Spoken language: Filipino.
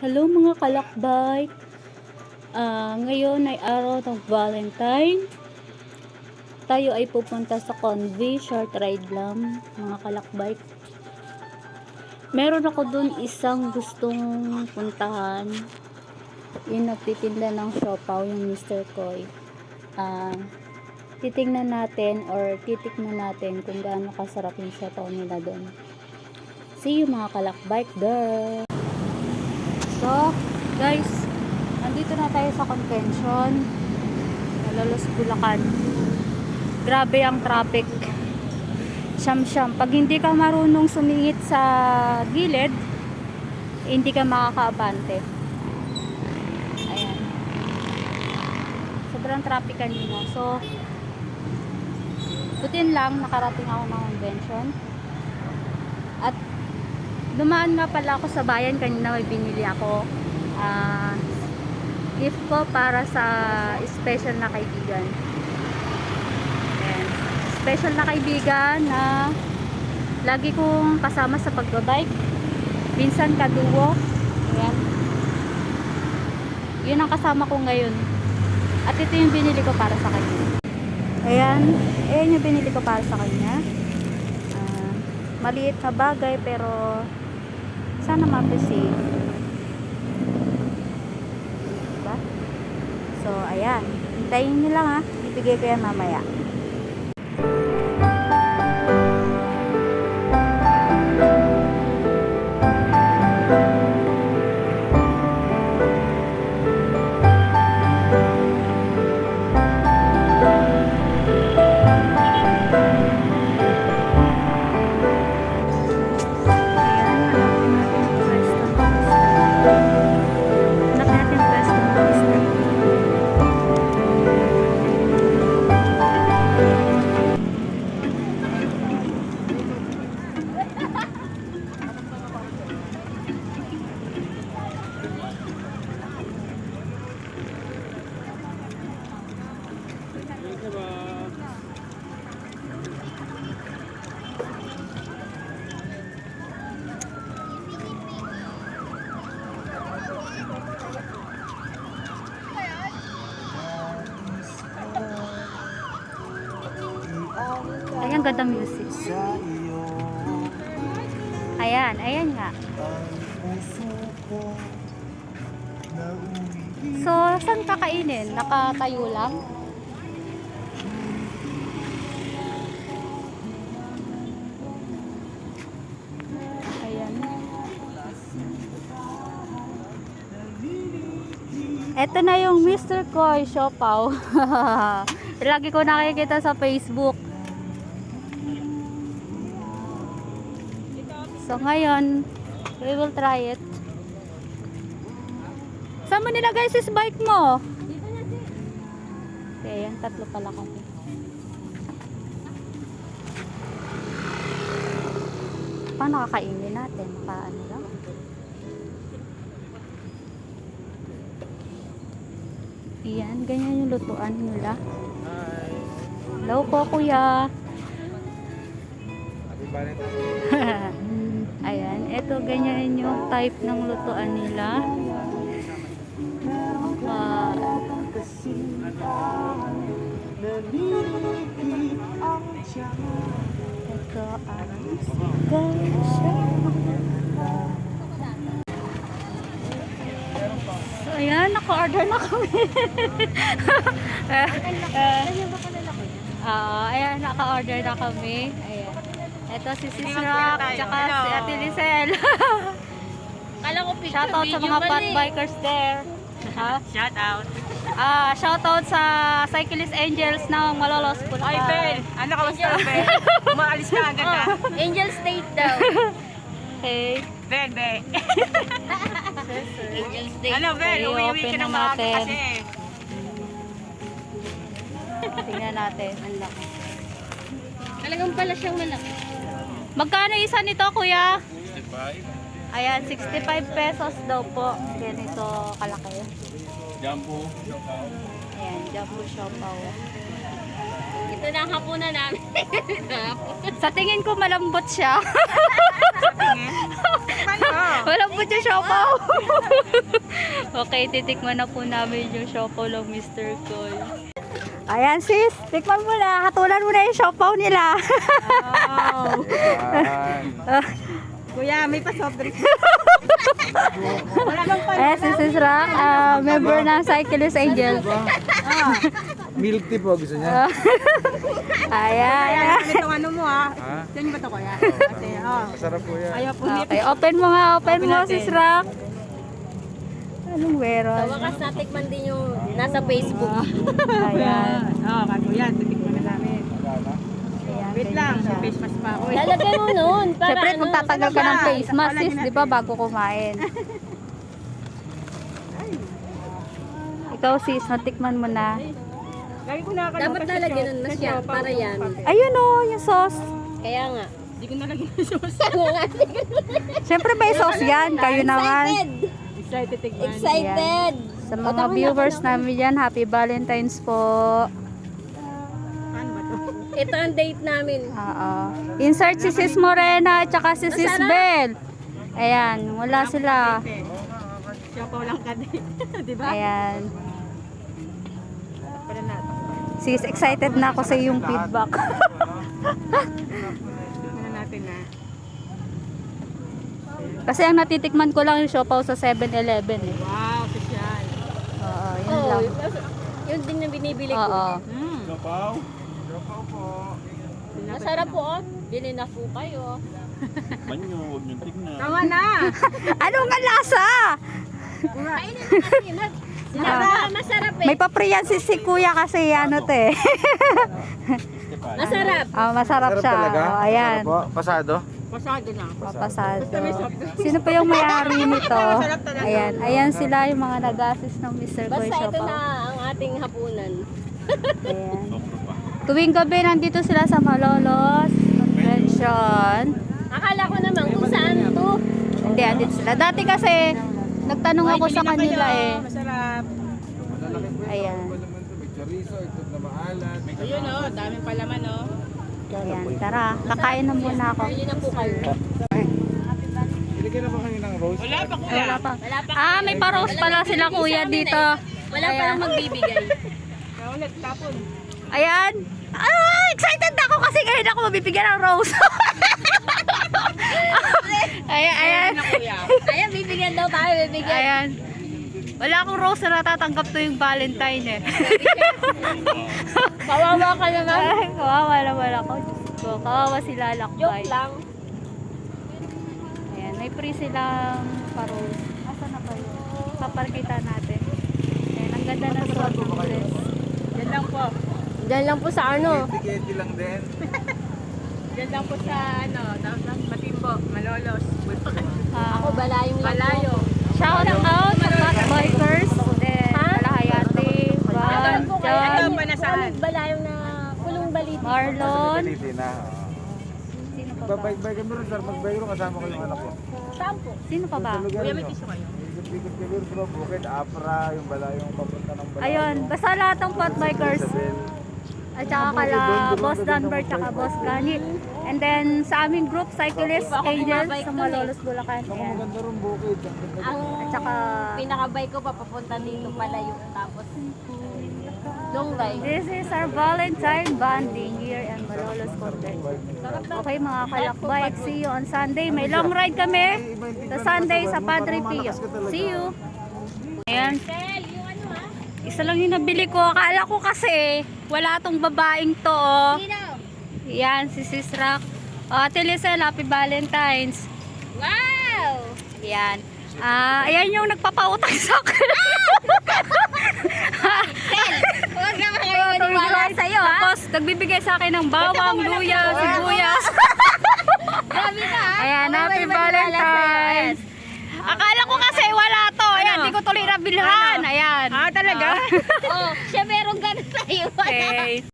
Hello mga kalakbay! Ah, ngayon ay araw ng Valentine. Tayo ay pupunta sa Convy, short ride lang, mga kalakbay. Meron ako dun isang gustong puntahan. Yung nagtitinda ng siopaw, yung Mr. Koy. Ah, titingnan natin or titikman natin kung gaano kasarap yung siopaw nila doon. See you mga kalakbike girl! So, guys, nandito na tayo sa convention. Nalalos Bulacan. Grabe ang traffic. Siyam-siyam. Pag hindi ka marunong sumingit sa gilid, hindi ka makakaabante. Ayan. Sobrang traffic kanina. So, butin lang, nakarating ako ng convention. At dumaan nga pala ako sa bayan kanina may binili ako ah gift ko para sa special na kaibigan. Ayan. special na kaibigan na lagi kong kasama sa pagbabike. Minsan kaduwo Ayan. yun ang kasama ko ngayon. At ito yung binili ko para sa kanya. Ayan. Ayan yung binili ko para sa kanya maliit na bagay pero sana ma-appreciate. Diba? So, ayan. Hintayin nyo lang ha. Ibigay ko yan mamaya. Ayan, ganda music. Ayan, ayan nga. So, saan kakainin? Nakatayo lang? Ayan. Ito na yung Mr. Koy Siopaw. Lagi ko nakikita sa Facebook. So ngayon, we will try it. Saan mo nilagay sis bike mo? Okay, yan tatlo pala kami. Paano kakainin natin? Paano lang? Iyan, ganyan yung lutuan nila. Hello po, kuya. Ayan, ito ganyan yung type ng lutuan nila. Wow. Ito ang So, ayan, naka-order na kami. Ah, ayan, naka-order na kami. Ito si Sis Rock, tsaka si Ate Lisel. Kala ko picture Shoutout sa video mga fat eh. bikers there. Ha? Shout out. Ah, shoutout sa Cyclist Angels ng Malolos Bulacan. Ay, Ben. Ano ka basta, Ben? Umaalis ka agad ah. Angel State daw. Okay. Ben, Ben. Angel State. Ano, Ben? Okay, Uwi-uwi open ka na ng maaga natin. kasi. Tingnan natin. Ang laki. Talagang pala siyang malaki. Magkano isa nito, kuya? 65. Ayan, 65 pesos daw po. Ganito kalaki. Jumbo. Ayan, jumbo siopaw. Ito na ang hapunan namin. Sa tingin ko malambot siya. Malambot yung siopaw. okay, titikman na po namin yung siopaw ng Mr. Koy. Ayan sis, tikman mo na. Hatulan mo na yung siopaw nila. Wow. Ah, Kuya, may pa soft drink. Wala bang? Ayan si Sis Rock, ah, member ng Cyclist Angel. Milk tea po gusto niya. Ayan. Ayan, itong ano mo. Ha? Diyan ba ito kuya? Kasi, oh. Masarap po yan. Ayaw po Okay, open mo nga, open, Open mo natin. Sis Rock. Anong Sa meron? wakas natikman din yung nasa Facebook. Ayan. Oo, kaya kuya, titikman na namin. Ayan. Wait lang, may face mask pa ako. eh. Lalagay mo noon. Para Siyempre, ano, magtatagal ka ng ba? face mask, sis, Wala di ba, bago kumain. Ikaw, sis, natikman mo na. Lagi ko nakakalimutan Dapat sa lalagyan na sa siya, shop, para yan. papel. Ayun o, yung sauce. Kaya nga. Hindi ko nalagyan ng sauce. Siyempre, may sauce yan. Kayo naman. Excited! Excited tignan. Excited! Sa mga viewers namin yan, happy Valentine's po. Ano? Ito ang date namin. Oo. Insert si Sis Morena at saka si Sis Masarap. Bel. Ayan, wala sila. Siopaw lang ka din. Di ba? Ayan. Sis, excited na ako sa iyong feedback. Tignan na natin ha. Kasi ang natitikman ko lang yung siopaw sa 7-Eleven eh. Wow, social. Oo, yun Oo, lang. yun, din na binibili ko. Oo. Hmm. Kapaw po. Masarap po. oh. Bili na po kayo. Banyo, huwag niyong tignan. Tama na! Ano nga lasa? Kainin na kasi ko na masarap eh. May papriyan si, si kuya kasi ano to eh. Masarap. Ah, masarap siya. talaga? Oh, ayan. Ano po? Pasado? Pasado na. Papasado. Sino pa yung may-ari nito? Ayan. Ayan sila yung mga nag-assist ng Mr. Boy Basta ito Siopaw. na ang ating hapunan. Ayan. Tuwing gabi nandito sila sa Malolos Convention. Akala ko naman kung saan to. Hindi, andito sila. Dati kasi, nagtanong ako sa kanila eh. Masarap. Ayan. May chorizo, itlog na maalat. Ayun oh, daming palaman oh. Ayan, tara. Kakain na muna ako. Bili na po kayo. Binigyan na ba kayo ng rose? Wala pa kuya. Wala pa. Ah, may paros pala sila kuya dito. Wala pa lang magbibigay. Kaulit, tapon. Ayan. Ah, excited ako kasi ngayon ako mabibigyan ng rose. ayan, ayan. Ayan, bibigyan daw tayo, bibigyan. Ayan. Wala akong rose na natatanggap to yung Valentine eh. Kawawa ka naman. Ay, kawawa naman ako. Diyos ko, kawawa sila lakbay. Joke lang. Ayan, may free silang paros. Asa na ba yun? Paparkita natin. Ayan, ang ganda ng sword ng dress. Yan lang po. Diyan lang po sa ano. Tiketi lang din. Yan lang po sa ano, Matimbo, Malolos. Ah, Ako balayong lang Malayo. Shout out sa Fat Bikers. Then, Ha? Po kayo. John, pa na saan? Balayong na pulong baliti. Marlon. Na. Sino pa ba? Babike-bike kami rin sir. Mag-bike rin kasama ko yung anak ko. Saan po? Sino pa ba? Kuya, may tissue kayo. Ikot-ikot bro. Bukid, Apra, yung bala, yung papunta ng bala. Ayun, basta lahat ng Fat Bikers. At saka kala Boss Dunbar, tsaka Boss Ganit. And then sa aming group, Cyclist Ako Angels sa. Malolos, Bulacan. Ang Ayan. maganda rin bukid. Ang At saka, pinakabike ko papapunta dito palayo. Tapos, long ride. this is our Valentine bonding here in Malolos Convention. Okay mga kalakbay, see you on Sunday. May long ride kami sa Sunday sa Padre Pio. See you! Ayan. Yung ano? Isa lang yung nabili ko. Akala ko kasi wala tong babaeng to. Oh. Yan, si Sis Rock. Oh, Ate Lisel, happy Valentine's. Wow! Yan. Ah, ayan yung nagpapautang sa akin. Huwag naman kayo maniwala sa'yo ha? Tapos, nagbibigay sa akin ng bawang, luya, sibuyas. Grabe ka ha? Ayan, happy. Valentine's. Akala ko kasi wala to. Ayan, Ano? di ko tuloy nabilhan. Ayan. Ah, talaga? Oh, siya meron ganun sa'yo. Okay.